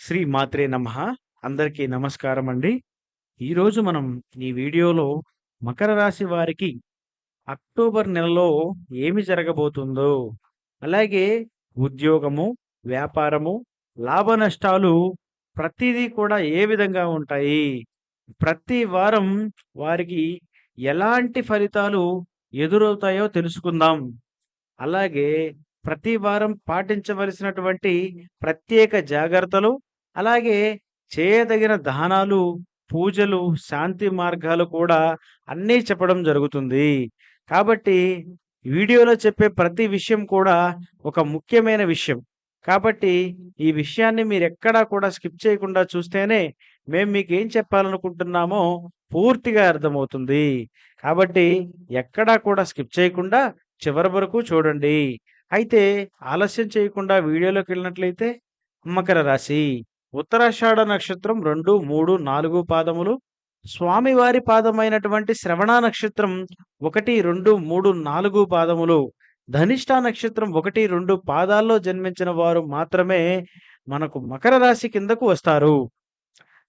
శ్రీ మాత్రే నమ. అందరికీ నమస్కారం అండి ఈరోజు మనం ఈ వీడియోలో మకర రాశి వారికి అక్టోబర్ నెలలో ఏమి జరగబోతుందో అలాగే ఉద్యోగము వ్యాపారము లాభ నష్టాలు ప్రతిదీ కూడా ఏ విధంగా ఉంటాయి ప్రతి వారం వారికి ఎలాంటి ఫలితాలు ఎదురవుతాయో తెలుసుకుందాం. అలాగే ప్రతి వారం పాటించవలసినటువంటి ప్రత్యేక జాగ్రత్తలు అలాగే చేయదగిన దానాలు పూజలు శాంతి మార్గాలు కూడా అన్నీ చెప్పడం జరుగుతుంది. కాబట్టి వీడియోలో చెప్పే ప్రతి విషయం కూడా ఒక ముఖ్యమైన విషయం. కాబట్టి ఈ విషయాన్ని మీరు ఎక్కడా కూడా స్కిప్ చేయకుండా చూస్తేనే మేము మీకు ఏం చెప్పాలనుకుంటున్నామో పూర్తిగా అర్థమవుతుంది. కాబట్టి ఎక్కడా కూడా స్కిప్ చేయకుండా చివరి వరకు చూడండి. అయితే ఆలస్యం చేయకుండా వీడియోలోకి వెళ్ళినట్లయితే మకర రాశి. ఉత్తరాషాఢ నక్షత్రం రెండు మూడు నాలుగు పాదములు. స్వామివారి పాదమైనటువంటి శ్రవణ నక్షత్రం ఒకటి రెండు మూడు నాలుగు పాదములు. ధనిష్ట నక్షత్రం ఒకటి రెండు పాదాల్లో జన్మించిన వారు మాత్రమే మనకు మకర రాశి కిందకు వస్తారు.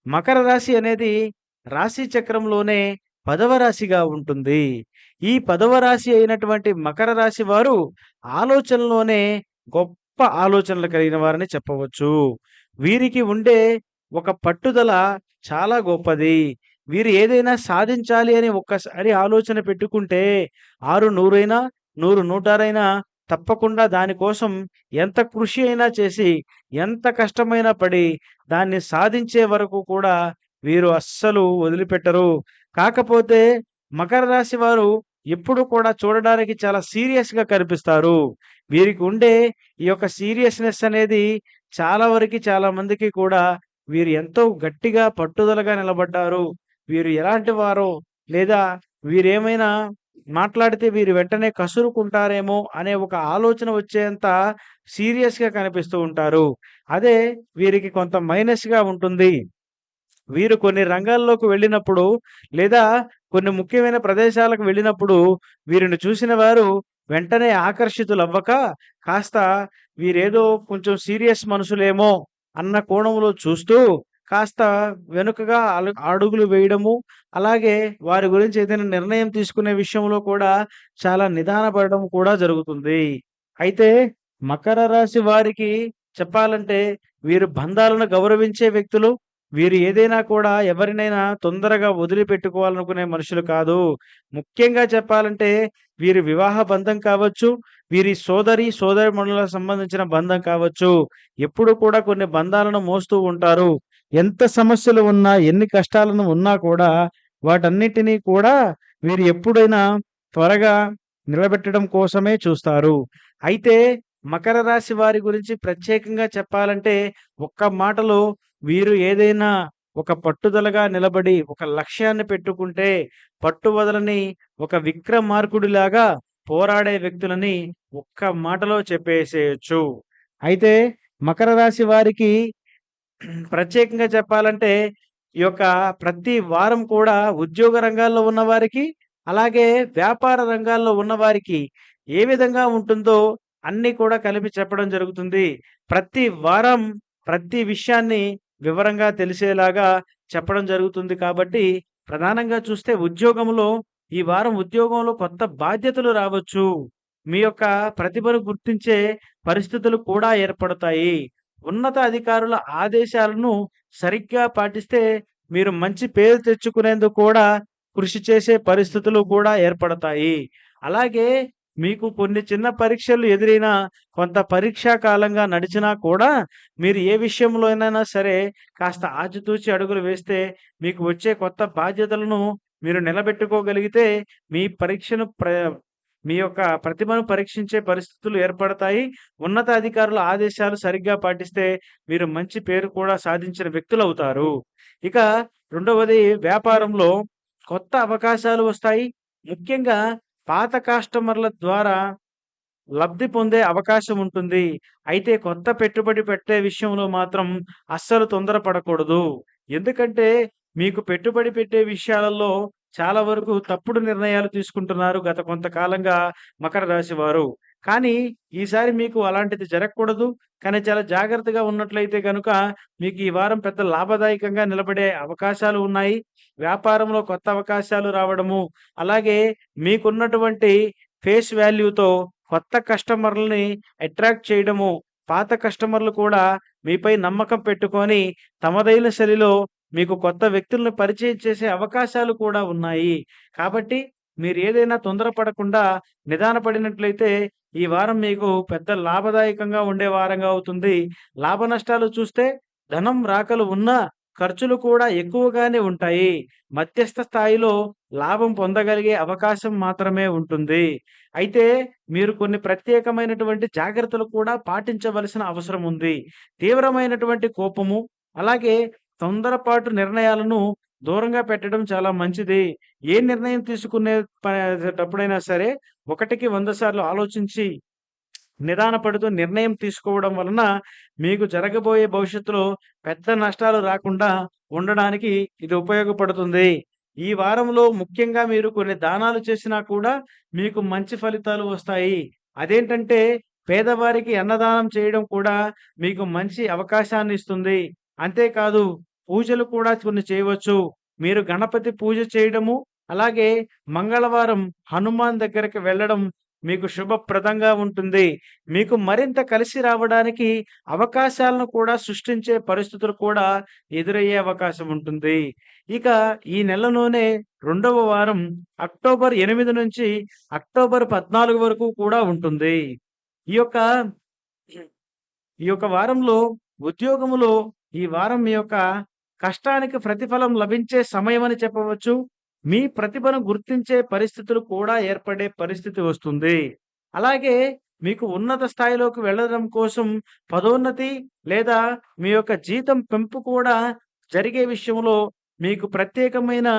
మకర రాశి అనేది రాశి చక్రంలోనే పదవ రాశిగా ఉంటుంది. ఈ పదవ రాశి అయినటువంటి మకర రాశి వారు ఆలోచనలోనే గొప్ప ఆలోచనలు కలిగిన వారని చెప్పవచ్చు. వీరికి ఉండే ఒక పట్టుదల చాలా గొప్పది. వీరు ఏదైనా సాధించాలి అని ఒక్కసారి ఆలోచన పెట్టుకుంటే ఆరు నూరైనా నూరు నూటారైనా తప్పకుండా దానికోసం ఎంత కృషి అయినా చేసి ఎంత కష్టమైనా పడి దాన్ని సాధించే వరకు కూడా వీరు అస్సలు వదిలిపెట్టరు. కాకపోతే మకర రాశి వారు ఎప్పుడు కూడా చూడడానికి చాలా సీరియస్గా కనిపిస్తారు. వీరికి ఉండే ఈ యొక్క సీరియస్నెస్ అనేది చాలా వరకు చాలా మందికి కూడా వీరు ఎంతో గట్టిగా పట్టుదలగా నిలబడ్డారు. వీరు ఎలాంటి వారో లేదా వీరేమైనా మాట్లాడితే వీరు వెంటనే కసురుకుంటారేమో అనే ఒక ఆలోచన వచ్చేంత సీరియస్గా కనిపిస్తూ ఉంటారు. అదే వీరికి కొంత మైనస్గా ఉంటుంది. వీరు కొన్ని రంగాల్లోకి వెళ్ళినప్పుడు లేదా కొన్ని ముఖ్యమైన ప్రదేశాలకు వెళ్ళినప్పుడు వీరిని చూసిన వారు వెంటనే ఆకర్షితులవ్వక కాస్త వీరేదో కొంచెం సీరియస్ మనుషులేమో అన్న కోణంలో చూస్తూ కాస్త వెనుకగా అడుగులు వేయడము అలాగే వారి గురించి ఏదైనా నిర్ణయం తీసుకునే విషయంలో కూడా చాలా నిదానపడడం కూడా జరుగుతుంది. అయితే మకర రాశి వారికి చెప్పాలంటే వీరు బంధాలను గౌరవించే వ్యక్తులు వీరు ఏదైనా కూడా ఎవరినైనా తొందరగా వదిలిపెట్టుకోవాలనుకునే మనుషులు కాదు. ముఖ్యంగా చెప్పాలంటే వీరి వివాహ బంధం కావచ్చు వీరి సోదరి సోదరి మనులకు సంబంధించిన బంధం కావచ్చు. ఎప్పుడు కూడా కొన్ని బంధాలను మోస్తూ ఉంటారు. ఎంత సమస్యలు ఉన్నా ఎన్ని కష్టాలను ఉన్నా కూడా వాటన్నిటినీ కూడా వీరు ఎప్పుడైనా త్వరగా నిలబెట్టడం కోసమే చూస్తారు. అయితే మకర రాశి వారి గురించి ప్రత్యేకంగా చెప్పాలంటే ఒక్క మాటలో వీరు ఏదైనా ఒక పట్టుదలగా నిలబడి ఒక లక్ష్యాన్ని పెట్టుకుంటే పట్టు వదలని ఒక విక్రమార్కుడిలాగా పోరాడే వ్యక్తులని ఒక్క మాటలో చెప్పేసేయచ్చు. అయితే మకర రాశి వారికి ప్రత్యేకంగా చెప్పాలంటే ఈ యొక్క ప్రతి వారం కూడా ఉద్యోగ రంగాల్లో ఉన్నవారికి అలాగే వ్యాపార రంగాల్లో ఉన్నవారికి ఏ విధంగా ఉంటుందో అన్ని కూడా కలిపి చెప్పడం జరుగుతుంది. ప్రతి వారం ప్రతి విషయాన్ని వివరంగా తెలిసేలాగా చెప్పడం జరుగుతుంది కాబట్టి ప్రధానంగా చూస్తే ఉద్యోగంలో ఈ వారం ఉద్యోగంలో కొత్త బాధ్యతలు రావచ్చు. మీ యొక్క ప్రతిభను గుర్తించే పరిస్థితులు కూడా ఏర్పడతాయి. ఉన్నత అధికారుల ఆదేశాలను సరిగ్గా పాటిస్తే మీరు మంచి పేరు తెచ్చుకునేందుకు కూడా కృషి చేసే పరిస్థితులు కూడా ఏర్పడతాయి. అలాగే మీకు కొన్ని చిన్న పరీక్షలు ఎదురైనా కొంత పరీక్షా కాలంగా నడిచినా కూడా మీరు ఏ విషయంలోనైనా సరే కాస్త ఆచితూచి అడుగులు వేస్తే మీకు వచ్చే కొత్త బాధ్యతలను మీరు నిలబెట్టుకోగలిగితే మీ పరీక్షను ప్ర మీ యొక్క ప్రతిభను పరీక్షించే పరిస్థితులు ఏర్పడతాయి. ఉన్నత అధికారుల ఆదేశాలు సరిగ్గా పాటిస్తే మీరు మంచి పేరు కూడా సాధించిన వ్యక్తులు అవుతారు. ఇక రెండవది వ్యాపారంలో కొత్త అవకాశాలు వస్తాయి. ముఖ్యంగా పాత కస్టమర్ల ద్వారా లబ్ధి పొందే అవకాశం ఉంటుంది అయితే కొత్త పెట్టుబడి పెట్టే విషయంలో మాత్రం అస్సలు తొందరపడకూడదు ఎందుకంటే మీకు పెట్టుబడి పెట్టే విషయాలలో చాలా వరకు తప్పుడు నిర్ణయాలు తీసుకుంటున్నారు గత కొంతకాలంగా మకర రాశి వారు కానీ ఈసారి మీకు అలాంటిది జరగకూడదు. కానీ చాలా జాగ్రత్తగా ఉన్నట్లయితే కనుక మీకు ఈ వారం పెద్ద లాభదాయకంగా నిలబడే అవకాశాలు ఉన్నాయి. వ్యాపారంలో కొత్త అవకాశాలు రావడము, అలాగే మీకున్నటువంటి ఫేస్ వాల్యూతో కొత్త కస్టమర్‌లని అట్రాక్ట్ చేయడము, పాత కస్టమర్‌లు కూడా మీపై నమ్మకం పెట్టుకొని తమదైన శైలిలో మీకు కొత్త వ్యక్తులను పరిచయం చేసే అవకాశాలు కూడా ఉన్నాయి. కాబట్టి మీరు ఏదైనా తొందరపడకుండా నిదానపడినట్లయితే ఈ వారం మీకు పెద్ద లాభదాయకంగా ఉండే వారంగా అవుతుంది. లాభ నష్టాలు చూస్తే ధనం రాకలు ఉన్నా ఖర్చులు కూడా ఎక్కువగానే ఉంటాయి. మధ్యస్థ స్థాయిలో లాభం పొందగలిగే అవకాశం మాత్రమే ఉంటుంది. అయితే మీరు కొన్ని ప్రత్యేకమైనటువంటి జాగ్రత్తలు కూడా పాటించవలసిన అవసరం ఉంది. తీవ్రమైనటువంటి కోపము, అలాగే తొందరపాటు నిర్ణయాలను దూరంగా పెట్టడం చాలా మంచిది. ఏ నిర్ణయం తీసుకునే సరే ఒకటికి వంద సార్లు ఆలోచించి నిదానపడుతూ నిర్ణయం తీసుకోవడం వలన మీకు జరగబోయే భవిష్యత్తులో పెద్ద నష్టాలు రాకుండా ఉండడానికి ఇది ఉపయోగపడుతుంది. ఈ వారంలో ముఖ్యంగా మీరు కొన్ని దానాలు చేసినా కూడా మీకు మంచి ఫలితాలు వస్తాయి. అదేంటంటే పేదవారికి అన్నదానం చేయడం కూడా మీకు మంచి అవకాశాన్ని ఇస్తుంది. అంతేకాదు పూజలు కూడా కొన్ని చేయవచ్చు. మీరు గణపతి పూజ చేయడము, అలాగే మంగళవారం హనుమాన్ దగ్గరికి వెళ్ళడం మీకు శుభప్రదంగా ఉంటుంది. మీకు మరింత కలిసి రావడానికి అవకాశాలను కూడా సృష్టించే పరిస్థితులు కూడా ఎదురయ్యే అవకాశం ఉంటుంది. ఇక ఈ నెలలోనే రెండవ వారం అక్టోబర్ ఎనిమిది నుంచి అక్టోబర్ 14 వరకు కూడా ఉంటుంది. ఈ యొక్క ఈ యొక్క వారంలో ఉద్యోగములో ఈ వారం యొక్క కష్టానికి ప్రతిఫలం లభించే సమయం అని చెప్పవచ్చు. మీ ప్రతిభను గుర్తించే పరిస్థితులు కూడా ఏర్పడే పరిస్థితి వస్తుంది. అలాగే మీకు ఉన్నత స్థాయిలోకి వెళ్ళడం కోసం పదోన్నతి లేదా మీ యొక్క జీతం పెంపు కూడా జరిగే విషయంలో మీకు ప్రత్యేకమైన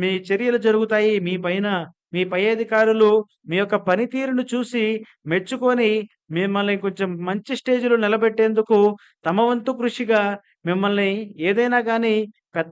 మీ చర్యలు జరుగుతాయి. మీ పైన మీ పై అధికారులు మీ యొక్క పనితీరును చూసి మెచ్చుకొని మిమ్మల్ని కొంచెం మంచి స్టేజ్‌లో నిలబెట్టేందుకు తమ వంతు కృషిగా మిమ్మల్ని ఏదైనా కానీ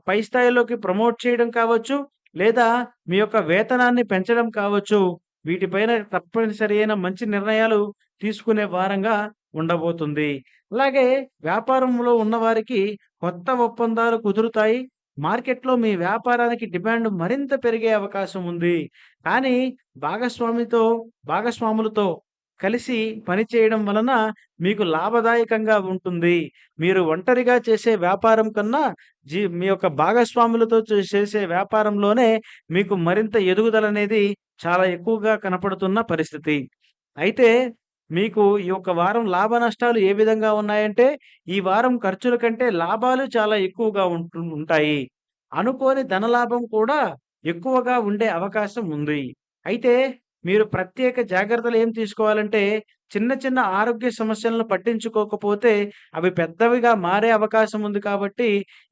పై స్థాయిలోకి ప్రమోట్ చేయడం కావచ్చు, లేదా మీ యొక్క వేతనాన్ని పెంచడం కావచ్చు. వీటిపైన తప్పనిసరి అయిన మంచి నిర్ణయాలు తీసుకునే వారంగా ఉండబోతుంది. అలాగే వ్యాపారంలో ఉన్నవారికి కొత్త ఒప్పందాలు కుదురుతాయి. మార్కెట్‌లో మీ వ్యాపారానికి డిమాండ్ మరింత పెరిగే అవకాశం ఉంది. కానీ భాగస్వామితో భాగస్వాములతో కలిసి పనిచేయడం వలన మీకు లాభదాయకంగా ఉంటుంది. మీరు ఒంటరిగా చేసే వ్యాపారం కన్నా జీ మీ యొక్క భాగస్వాములతో చేసే వ్యాపారంలోనే మీకు మరింత ఎదుగుదల అనేది చాలా ఎక్కువగా కనపడుతున్న పరిస్థితి. అయితే మీకు ఈ యొక్క వారం లాభ నష్టాలు ఏ విధంగా ఉన్నాయంటే, ఈ వారం ఖర్చుల కంటే లాభాలు చాలా ఎక్కువగా ఉంటు ఉంటాయి. అనుకోని ధనలాభం కూడా ఎక్కువగా ఉండే అవకాశం ఉంది. అయితే మీరు ప్రత్యేక జాగ్రత్తలు ఏం తీసుకోవాలంటే, చిన్న చిన్న ఆరోగ్య సమస్యలను పట్టించుకోకపోతే అవి పెద్దవిగా మారే అవకాశం ఉంది కాబట్టి,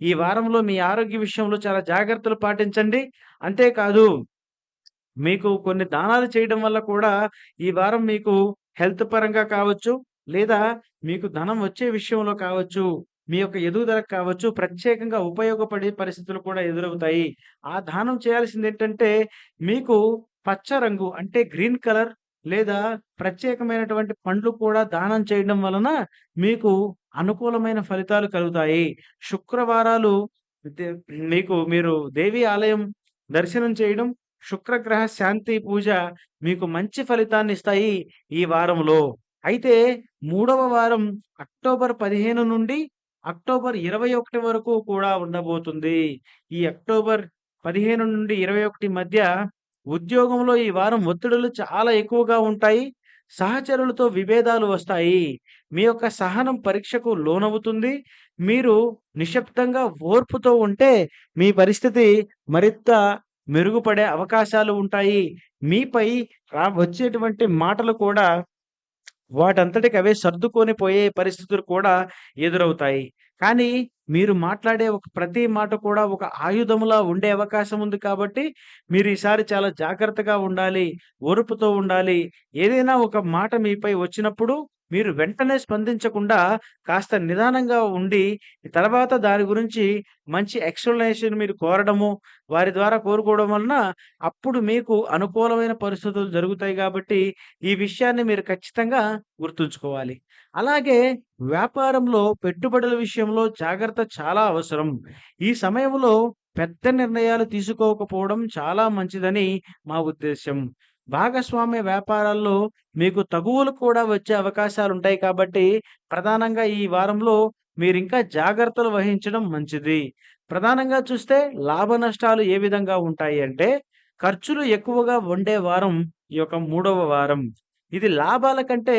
ఈ వారంలో మీ ఆరోగ్య విషయంలో చాలా జాగ్రత్తలు పాటించండి. అంతేకాదు మీకు కొన్ని దానాలు చేయడం వల్ల కూడా ఈ వారం మీకు హెల్త్ పరంగా కావచ్చు, లేదా మీకు ధనం వచ్చే విషయంలో కావచ్చు, మీ యొక్క ఎదుగుదలకు కావచ్చు, ప్రత్యేకంగా ఉపయోగపడే పరిస్థితులు కూడా ఎదురవుతాయి. ఆ దానం చేయాల్సింది ఏంటంటే మీకు పచ్చ రంగు అంటే గ్రీన్ కలర్ లేదా ప్రత్యేకమైనటువంటి పండ్లు కూడా దానం చేయడం వలన మీకు అనుకూలమైన ఫలితాలు కలుగుతాయి. శుక్రవారాలు మీకు మీరు దేవి ఆలయం దర్శనం చేయడం, శుక్రగ్రహ శాంతి పూజ మీకు మంచి ఫలితాన్ని ఇస్తాయి ఈ వారంలో. అయితే మూడవ వారం అక్టోబర్ 15 నుండి అక్టోబర్ 21 వరకు కూడా ఉండబోతుంది. ఈ అక్టోబర్ 15 నుండి 21 మధ్య ఉద్యోగంలో ఈ వారం ఒత్తిడులు చాలా ఎక్కువగా ఉంటాయి. సహచరులతో విభేదాలు వస్తాయి. మీ యొక్క సహనం పరీక్షకు లోనవుతుంది. మీరు నిశ్శబ్దంగా ఓర్పుతో ఉంటే మీ పరిస్థితి మరింత మెరుగుపడే అవకాశాలు ఉంటాయి. మీపై రా వచ్చేటువంటి మాటలు కూడా వాటంతటికి అవే సర్దుకొని పోయే పరిస్థితులు కూడా ఎదురవుతాయి. కానీ మీరు మాట్లాడే ఒక ప్రతి మాట కూడా ఒక ఆయుధంలా ఉండే అవకాశం ఉంది కాబట్టి, మీరు ఈసారి చాలా జాగ్రత్తగా ఉండాలి. ఓర్పుతో ఉండాలి. ఏదైనా ఒక మాట మీపై వచ్చినప్పుడు మీరు వెంటనే స్పందించకుండా కాస్త నిదానంగా ఉండి, తర్వాత దాని గురించి మంచి ఎక్స్‌ప్లనేషన్ మీరు కోరడము, వారి ద్వారా కోరుకోవడం వలన అప్పుడు మీకు అనుకూలమైన పరిస్థితులు జరుగుతాయి కాబట్టి ఈ విషయాన్ని మీరు ఖచ్చితంగా గుర్తుంచుకోవాలి. అలాగే వ్యాపారంలో పెట్టుబడుల విషయంలో జాగ్రత్త చాలా అవసరం. ఈ సమయంలో పెద్ద నిర్ణయాలు తీసుకోకపోవడం చాలా మంచిదని మా ఉద్దేశ్యం. భాగస్వామ్య వ్యాపారాల్లో మీకు తగువులు కూడా వచ్చే అవకాశాలు ఉంటాయి కాబట్టి, ప్రధానంగా ఈ వారంలో మీరింకా జాగ్రత్తలు వహించడం మంచిది. ప్రధానంగా చూస్తే లాభ నష్టాలు ఏ విధంగా ఉంటాయి అంటే, ఖర్చులు ఎక్కువగా ఉండే వారం ఈ యొక్క మూడవ వారం. ఇది లాభాల కంటే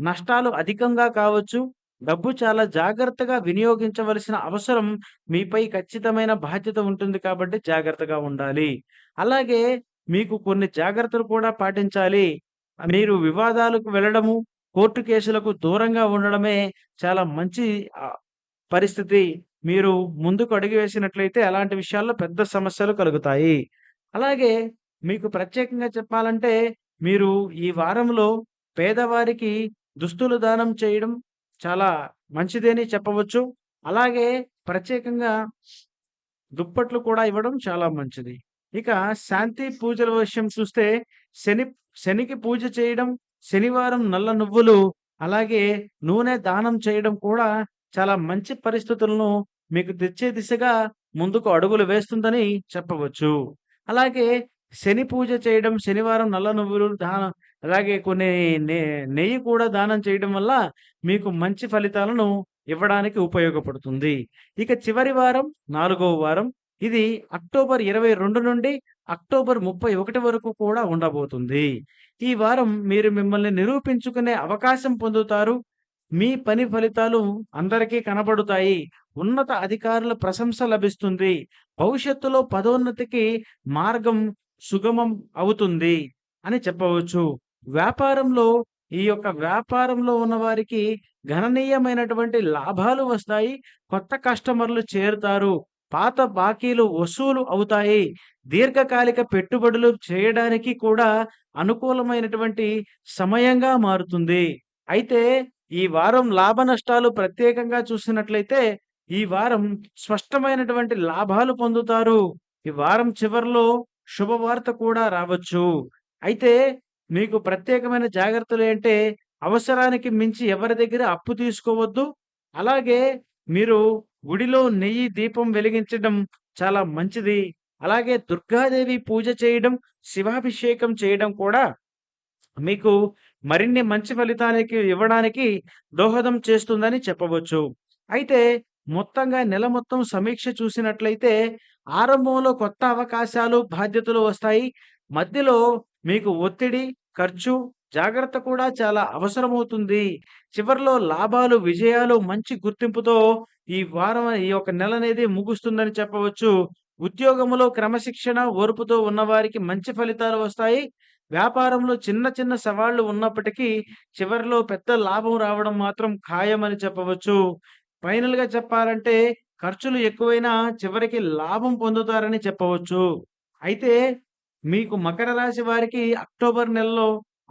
నష్టాలు అధికంగా కావచ్చు. డబ్బు చాలా జాగ్రత్తగా వినియోగించవలసిన అవసరం మీపై ఖచ్చితమైన బాధ్యత ఉంటుంది కాబట్టి జాగ్రత్తగా ఉండాలి. అలాగే మీకు కొన్ని జాగ్రత్తలు కూడా పాటించాలి. మీరు వివాదాలకు వెళ్ళడము, కోర్టు కేసులకు దూరంగా ఉండడమే చాలా మంచి పరిస్థితి. మీరు ముందుకు అడుగు వేసినట్లయితే అలాంటి విషయాల్లో పెద్ద సమస్యలు కలుగుతాయి. అలాగే మీకు ప్రత్యేకంగా చెప్పాలంటే, మీరు ఈ వారంలో పేదవారికి దుస్తులు దానం చేయడం చాలా మంచిదని చెప్పవచ్చు. అలాగే ప్రత్యేకంగా దుప్పట్లు కూడా ఇవ్వడం చాలా మంచిది. ఇక శాంతి పూజల విషయం చూస్తే శని శనికి పూజ చేయడం, శనివారం నల్ల నువ్వులు, అలాగే నూనె దానం చేయడం కూడా చాలా మంచి పరిస్థితులను మీకు తెచ్చే దిశగా ముందుకు అడుగులు వేస్తుందని చెప్పవచ్చు. అలాగే శని పూజ చేయడం, శనివారం నల్ల నువ్వులు దానం అలాగే కొన్ని నె నెయ్యి కూడా దానం చేయడం వల్ల మీకు మంచి ఫలితాలను ఇవ్వడానికి ఉపయోగపడుతుంది. ఇక చివరి వారం నాలుగవ వారం. ఇది అక్టోబర్ 22 నుండి అక్టోబర్ 31 వరకు కూడా ఉండబోతుంది. ఈ వారం మీరు మిమ్మల్ని నిరూపించుకునే అవకాశం పొందుతారు. మీ పని ఫలితాలు అందరికీ కనబడుతాయి. ఉన్నత అధికారుల ప్రశంస లభిస్తుంది. భవిష్యత్తులో పదోన్నతికి మార్గం సుగమం అవుతుంది అని చెప్పవచ్చు. వ్యాపారంలో ఈ యొక్క వ్యాపారంలో ఉన్నవారికి గణనీయమైనటువంటి లాభాలు వస్తాయి. కొత్త కస్టమర్లు చేరుతారు. పాత బాకీలు వసూలు అవుతాయి. దీర్ఘకాలిక పెట్టుబడులు చేయడానికి కూడా అనుకూలమైనటువంటి సమయంగా మారుతుంది. అయితే ఈ వారం లాభ నష్టాలు ప్రత్యేకంగా చూసినట్లయితే, ఈ వారం స్పష్టమైనటువంటి లాభాలు పొందుతారు. ఈ వారం చివర్లో శుభవార్త కూడా రావచ్చు. అయితే మీకు ప్రత్యేకమైన జాగ్రత్తలు ఏంటే అవసరానికి మించి ఎవరి దగ్గర అప్పు తీసుకోవద్దు. అలాగే మీరు గుడిలో నెయ్యి దీపం వెలిగించడం చాలా మంచిది. అలాగే దుర్గాదేవి పూజ చేయడం, శివాభిషేకం చేయడం కూడా మీకు మరిన్ని మంచి ఫలితాలకి ఇవ్వడానికి దోహదం చేస్తుందని చెప్పవచ్చు. అయితే మొత్తంగా నెల మొత్తం సమీక్ష చూసినట్లయితే, ఆరంభంలో కొత్త అవకాశాలు, బాధ్యతలు వస్తాయి. మధ్యలో మీకు ఒత్తిడి, ఖర్చు, జాగ్రత్త కూడా చాలా అవసరమవుతుంది. చివరిలో లాభాలు, విజయాలు మంచి గుర్తింపుతో ఈ వారం ఈ యొక్క నెలనేది ముగుస్తుందని చెప్పవచ్చు. ఉద్యోగంలో క్రమశిక్షణ, ఓర్పుతో ఉన్నవారికి మంచి ఫలితాలు వస్తాయి. వ్యాపారంలో చిన్న చిన్న సవాళ్ళు ఉన్నప్పటికీ చివరిలో పెద్ద లాభం రావడం మాత్రం ఖాయమని చెప్పవచ్చు. ఫైనల్‌గా చెప్పాలంటే ఖర్చులు ఎక్కువైనా చివరికి లాభం పొందుతారని చెప్పవచ్చు. అయితే మీకు మకర రాశి వారికి అక్టోబర్ నెలలో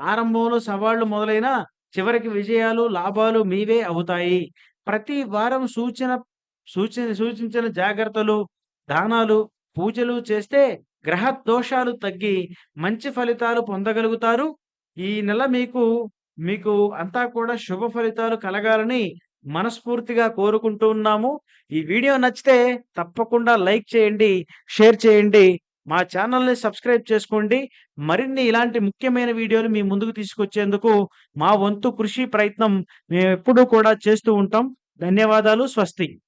ఆరంభంలో సవాళ్ళు మొదలైన చివరికి విజయాలు, లాభాలు మీవే అవుతాయి. ప్రతి వారం సూచన సూచి సూచించిన జాగ్రత్తలు, దానాలు, పూజలు చేస్తే గ్రహ దోషాలు తగ్గి మంచి ఫలితాలు పొందగలుగుతారు. ఈ నెల మీకు, మీకు అంతా కూడా శుభ ఫలితాలు కలగాలని మనస్ఫూర్తిగా కోరుకుంటూ ఉన్నాము. ఈ వీడియో నచ్చితే తప్పకుండా లైక్ చేయండి, షేర్ చేయండి. మా ఛానల్‌ని సబ్స్క్రైబ్ చేసుకోండి. మరిన్ని ఇలాంటి ముఖ్యమైన వీడియోలు మీ ముందుకు తీసుకొచ్చేందుకు మా వంతు కృషి, ప్రయత్నం మేమెప్పుడూ కూడా చేస్తూ ఉంటాం. ధన్యవాదాలు. స్వస్తి.